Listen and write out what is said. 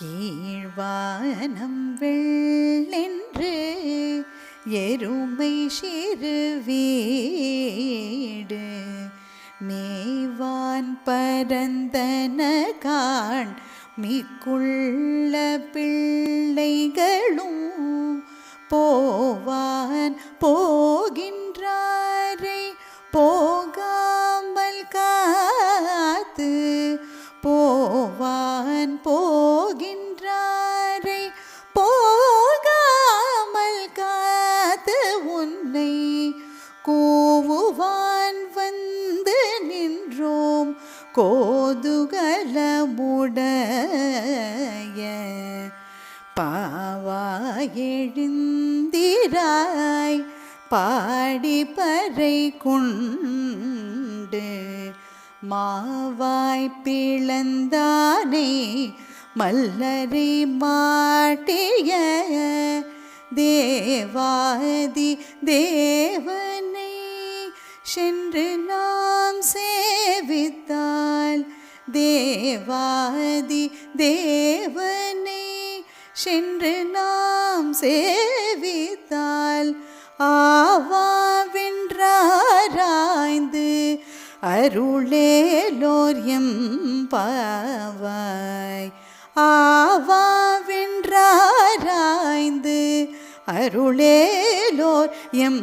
கீழ்வானம் வெள்ளென்று எருமை சிறுவீடு மேவான் பரந்தன காண் மிக்குள்ள பிள்ளைகளும் போவான் போகின்றாரை. போ போகின்றாரை போகாமல் காத்து உன்னை கூவுவான் வந்து நின்றோம் கோதுகலமுடைய பாவாயெழுந்திராய் பாடி பறை கொண்டு மாவாய் பிளந்தானே மல்லரை மாட்டிய தேவாதி தேவனை சென்று நாம் சேவித்தால் தேவாதி தேவனை சென்று நாம் சேவித்தால் ஆவாவென்றாராய்ந்து அருளேலோர் எம் பாவாய். ஆவாவென்றாராய்ந்து அருளேலோர் எம்